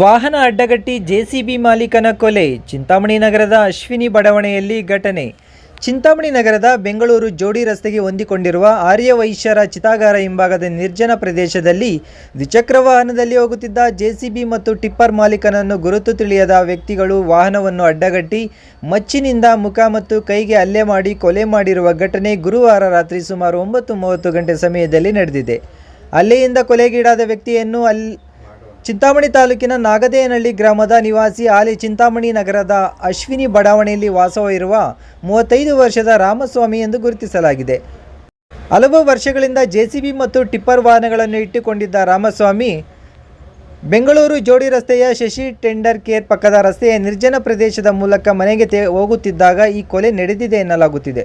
ವಾಹನ ಅಡ್ಡಗಟ್ಟಿ ಜೆಸಿಬಿ ಮಾಲೀಕನ ಕೊಲೆ, ಚಿಂತಾಮಣಿ ನಗರದ ಅಶ್ವಿನಿ ಬಡಾವಣೆಯಲ್ಲಿ ಘಟನೆ. ಚಿಂತಾಮಣಿ ನಗರದ ಬೆಂಗಳೂರು ಜೋಡಿ ರಸ್ತೆಗೆ ಹೊಂದಿಕೊಂಡಿರುವ ಆರ್ಯವೈಶ್ಯರ ಚಿತಾಗಾರ ಹಿಂಭಾಗದ ನಿರ್ಜನ ಪ್ರದೇಶದಲ್ಲಿ ದ್ವಿಚಕ್ರ ವಾಹನದಲ್ಲಿ ಹೋಗುತ್ತಿದ್ದ ಜೆಸಿಬಿ ಮತ್ತು ಟಿಪ್ಪರ್ ಮಾಲೀಕನನ್ನು ಗುರುತು ತಿಳಿಯದ ವ್ಯಕ್ತಿಗಳು ವಾಹನವನ್ನು ಅಡ್ಡಗಟ್ಟಿ, ಮಚ್ಚಿನಿಂದ ಮುಖ ಮತ್ತು ಕೈಗೆ ಹಲ್ಲೆ ಮಾಡಿ ಕೊಲೆ ಮಾಡಿರುವ ಘಟನೆ ಗುರುವಾರ ರಾತ್ರಿ ಸುಮಾರು ಒಂಬತ್ತು ಮೂವತ್ತು ಗಂಟೆ ಸಮಯದಲ್ಲಿ ನಡೆದಿದೆ. ಅಲ್ಲೆಯಿಂದ ಕೊಲೆಗೀಡಾದ ವ್ಯಕ್ತಿಯನ್ನು ಅಲ್ಲಿ ಚಿಂತಾಮಣಿ ತಾಲೂಕಿನ ನಾಗದೇನಹಳ್ಳಿ ಗ್ರಾಮದ ನಿವಾಸಿ ಆಲಿ ಚಿಂತಾಮಣಿ ನಗರದ ಅಶ್ವಿನಿ ಬಡಾವಣೆಯಲ್ಲಿ ವಾಸವಿರುವ ಮೂವತ್ತೈದು ವರ್ಷದ ರಾಮಸ್ವಾಮಿ ಎಂದು ಗುರುತಿಸಲಾಗಿದೆ. ಹಲವು ವರ್ಷಗಳಿಂದ ಜೆಸಿಬಿ ಮತ್ತು ಟಿಪ್ಪರ್ ವಾಹನಗಳನ್ನು ಇಟ್ಟುಕೊಂಡಿದ್ದ ರಾಮಸ್ವಾಮಿ, ಬೆಂಗಳೂರು ಜೋಡಿ ರಸ್ತೆಯ ಶಶಿ ಟೆಂಡರ್ ಕೇರ್ ಪಕ್ಕದ ರಸ್ತೆಯ ನಿರ್ಜನ ಪ್ರದೇಶದ ಮೂಲಕ ಮನೆಗೆ ತೇ ಹೋಗುತ್ತಿದ್ದಾಗ ಈ ಕೊಲೆ ನಡೆದಿದೆ ಎನ್ನಲಾಗುತ್ತಿದೆ.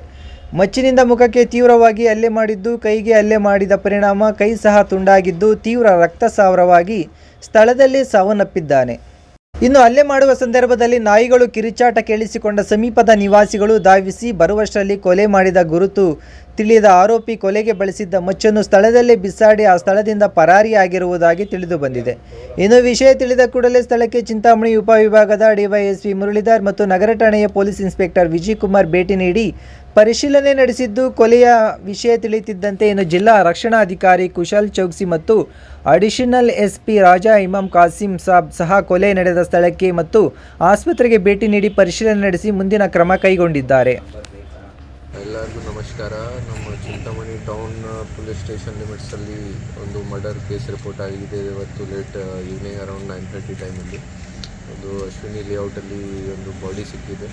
ಮಚ್ಚಿನಿಂದ ಮುಖಕ್ಕೆ ತೀವ್ರವಾಗಿ ಹಲ್ಲೆ ಮಾಡಿದ್ದು, ಕೈಗೆ ಹಲ್ಲೆ ಮಾಡಿದ ಪರಿಣಾಮ ಕೈ ಸಹ ತುಂಡಾಗಿದ್ದು, ತೀವ್ರ ರಕ್ತಸ್ರಾವವಾಗಿ ಸ್ಥಳದಲ್ಲಿ ಸಾವನ್ನಪ್ಪಿದ್ದಾನೆ. ಇನ್ನು ಹಲ್ಲೆ ಮಾಡುವ ಸಂದರ್ಭದಲ್ಲಿ ನಾಯಿಗಳು ಕಿರಿಚಾಟ ಕೇಳಿಸಿಕೊಂಡ ಸಮೀಪದ ನಿವಾಸಿಗಳು ಧಾವಿಸಿ ಬರುವಷ್ಟರಲ್ಲಿ ಕೊಲೆ ಮಾಡಿದ ಗುರುತು ತಿಳಿದ ಆರೋಪಿ ಕೊಲೆಗೆ ಬಳಸಿದ್ದ ಮಚ್ಚನ್ನು ಸ್ಥಳದಲ್ಲೇ ಬಿಸಾಡಿ ಆ ಸ್ಥಳದಿಂದ ಪರಾರಿಯಾಗಿರುವುದಾಗಿ ತಿಳಿದು ಬಂದಿದೆ. ಇನ್ನು ವಿಷಯ ತಿಳಿದ ಕೂಡಲೇ ಸ್ಥಳಕ್ಕೆ ಚಿಂತಾಮಣಿ ಉಪವಿಭಾಗದ ಡಿವೈಎಸ್ಪಿ ಮುರಳೀಧರ್ ಮತ್ತು ನಗರ ಠಾಣೆಯ ಪೊಲೀಸ್ ಇನ್ಸ್ಪೆಕ್ಟರ್ ವಿಜಯ್ ಕುಮಾರ್ ಭೇಟಿ ನೀಡಿ ಪರಿಶೀಲನೆ ನಡೆಸಿದ್ದು ಕೊಲೆಯ ವಿಷಯ ತಿಳಿಯುತ್ತಿದ್ದಂತೆ ಇನ್ನು ಜಿಲ್ಲಾ ರಕ್ಷಣಾಧಿಕಾರಿ ಕುಶಲ್ ಚೌಕ್ಸಿ ಮತ್ತು additional S P Raja Imam Kasim Sab ಸಹ ಕೊಲೆ ನಡೆದ ಸ್ಥಳಕ್ಕೆ ಮತ್ತು ಆಸ್ಪತ್ರೆಗೆ ಭೇಟಿ ನೀಡಿ ಪರಿಶೀಲನೆ ನಡೆಸಿ ಮುಂದಿನ ಕ್ರಮ ಕೈಗೊಂಡಿದ್ದಾರೆ. ಎಲ್ಲರಿಗೂ ನಮಸ್ಕಾರ. ನಮ್ಮ ಚಿಂತಾಮಣಿ ಟೌನ್ ಪೊಲೀಸ್ ಸ್ಟೇಷನ್ ಲಿಮಿಟ್ಸಲ್ಲಿ ಒಂದು ಮರ್ಡರ್ ಕೇಸ್ ರಿಪೋರ್ಟ್ ಆಗಿದೆ. ಇವತ್ತು late evening around nine thirty ಟೈಮಲ್ಲಿ ಒಂದು ಅಶ್ವಿನಿ ಲೇಔಟಲ್ಲಿ ಒಂದು ಬಾಡಿ ಸಿಕ್ಕಿದೆ.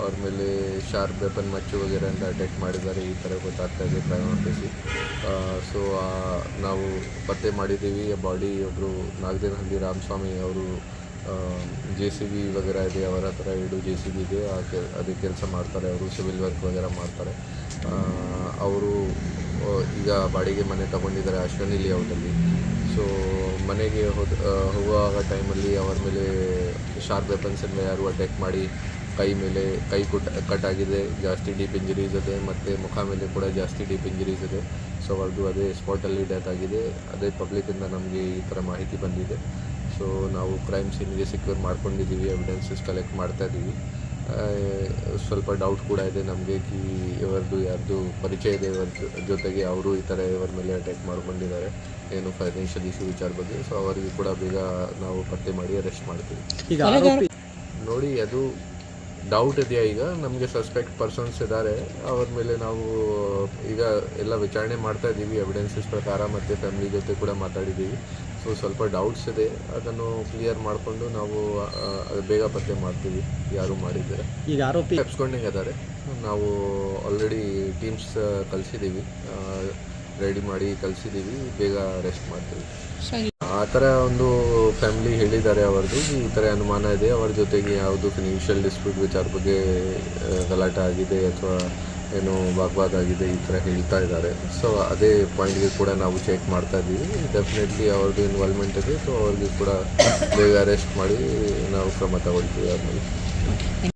ಅವ್ರ ಮೇಲೆ ಶಾರ್ಪ್ ವೆಪನ್ ಮಚ್ಚು ಅಂತ ಅಟ್ಯಾಕ್ ಮಾಡಿದ್ದಾರೆ. ಈ ಥರ ಗೊತ್ತಾಗ್ತಾ ಇದೆ ಕ್ರೈಮ್ ಆಫೀಸಿ ಸೊ ನಾವು ಪತ್ತೆ ಮಾಡಿದ್ದೀವಿ. ಬಾಡಿ ಒಬ್ಬರು ನಾಗದೇನಹಳ್ಳಿ ರಾಮಸ್ವಾಮಿ ಅವರು ಜೆ ಸಿ ಬಿ ವಗರ ಇದೆ, ಅವರ ಹತ್ರ ಎರಡು ಜೆ ಸಿ ಬಿ ಇದೆ, ಆ ಕೆಲಸ ಮಾಡ್ತಾರೆ, ಅವರು ಸಿವಿಲ್ ವರ್ಕ್ ವಗೇರ ಮಾಡ್ತಾರೆ. ಅವರು ಈಗ ಬಾಡಿಗೆ ಮನೆ ತಗೊಂಡಿದ್ದಾರೆ ಅಶ್ವನಿ ಲೇಔಟಲ್ಲಿ ಸೊ ಮನೆಗೆ ಹೋದ ಹೋಗುವಾಗ ಟೈಮಲ್ಲಿ ಅವರ ಮೇಲೆ ಶಾರ್ಪ್ ವೆಪನ್ಸ್ ಎಲ್ಲ ಯಾರು ಅಟ್ಯಾಕ್ ಮಾಡಿ, ಕೈ ಮೇಲೆ, ಕೈ ಕುಟ್ ಕಟ್ ಆಗಿದೆ, ಜಾಸ್ತಿ ಡೀಪ್ ಇಂಜರೀಸ್ ಇದೆ, ಮತ್ತು ಮುಖ ಮೇಲೆ ಕೂಡ ಜಾಸ್ತಿ ಡೀಪ್ ಇಂಜರೀಸ್ ಇದೆ. ಸೊ ಅವ್ರದ್ದು ಅದೇ ಸ್ಪಾಟಲ್ಲಿ ಡೆತ್ ಆಗಿದೆ. ಅದೇ ಪಬ್ಲಿಕ್ಕಿಂದ ನಮಗೆ ಈ ಥರ ಮಾಹಿತಿ ಬಂದಿದೆ. ಸೊ ನಾವು ಕ್ರೈಮ್ ಸೀನ್ಗೆ ಸೆಕ್ಯೂರ್ ಮಾಡ್ಕೊಂಡಿದ್ದೀವಿ ಎವಿಡೆನ್ಸಸ್ ಕಲೆಕ್ಟ್ ಮಾಡ್ತಾ ಇದ್ದೀವಿ ಸ್ವಲ್ಪ ಡೌಟ್ ಕೂಡ ಇದೆ ನಮಗೆ ಕಿ ಇವರದ್ದು ಯಾರ್ದು ಪರಿಚಯ ಇದೆ ಇವರ ಜೊತೆಗೆ ಅವರು ಈ ಥರ ಇವರ ಮೇಲೆ ಅಟ್ಯಾಕ್ ಮಾಡ್ಕೊಂಡಿದ್ದಾರೆ. ಏನು ಫೈನಾನ್ಷಿಯಲ್ ಇಶ್ಯೂ ವಿಚಾರ ಬಗ್ಗೆ ಸೊ ಅವರಿಗೆ ಕೂಡ ಬೇಗ ನಾವು ಪತ್ತೆ ಮಾಡಿ ಅರೆಸ್ಟ್ ಮಾಡ್ತೀವಿ. ಈಗ ನೋಡಿ ಅದು ಡೌಟ್ ಇದೆಯಾ ಈಗ? ನಮಗೆ ಸಸ್ಪೆಕ್ಟ್ ಪರ್ಸನ್ಸ್ ಇದ್ದಾರೆ. ಅವ್ರ ಮೇಲೆ ನಾವು ಈಗ ಎಲ್ಲ ವಿಚಾರಣೆ ಮಾಡ್ತಾ ಇದ್ದೀವಿ ಎವಿಡೆನ್ಸಸ್ ಪ್ರಕಾರ ಮತ್ತು ಫ್ಯಾಮಿಲಿ ಜೊತೆ ಕೂಡ ಮಾತಾಡಿದ್ದೀವಿ ಸ್ವಲ್ಪ ಡೌಟ್ಸ್ ಇದೆ. ಅದನ್ನು ಕ್ಲಿಯರ್ ಮಾಡಿಕೊಂಡು ನಾವು ಅದು ಬೇಗ ಪತ್ತೆ ಮಾಡ್ತೀವಿ ಯಾರು ಮಾಡಿದ್ದಾರೆ ಈಗ ಆರೋಪಿ ತಪ್ಸ್ಕೊಂಡಂಗೆ ಇದ್ದಾರೆ ನಾವು ಆಲ್ರೆಡಿ ಟೀಮ್ಸ್ ಕಲಿಸಿದ್ದೀವಿ ರೆಡಿ ಮಾಡಿ ಕಳಿಸಿದ್ದೀವಿ ಬೇಗ ಅರೆಸ್ಟ್ ಮಾಡ್ತೀವಿ. ಆ ಥರ ಒಂದು ಫ್ಯಾಮಿಲಿ ಹೇಳಿದ್ದಾರೆ ಅವರದು ಈ ಥರ ಅನುಮಾನ ಇದೆ. ಅವ್ರ ಜೊತೆಗೆ ಯಾವುದು ಫಿನಾನ್ಷಿಯಲ್ ಡಿಸ್ಪ್ಯೂಟ್ ವಿಚಾರ ಬಗ್ಗೆ ಗಲಾಟೆ ಆಗಿದೆ ಅಥವಾ ಏನು ವಾಗ್ವಾದ ಆಗಿದೆ ಈ ಥರ ಹೇಳ್ತಾ ಇದ್ದಾರೆ. ಸೊ ಅದೇ ಪಾಯಿಂಟ್ಗೆ ಕೂಡ ನಾವು ಚೆಕ್ ಮಾಡ್ತಾ ಇದ್ದೀವಿ. ಡೆಫಿನೆಟ್ಲಿ ಅವ್ರದ್ದು ಇನ್ವಾಲ್ವ್ಮೆಂಟ್ ಇದೆ. ಸೊ ಅವ್ರಿಗೆ ಕೂಡ ಬೇಗ ಅರೆಸ್ಟ್ ಮಾಡಿ ನಾವು ಕ್ರಮ ತಗೊಳ್ತೀವಿ. ಅದರಲ್ಲಿ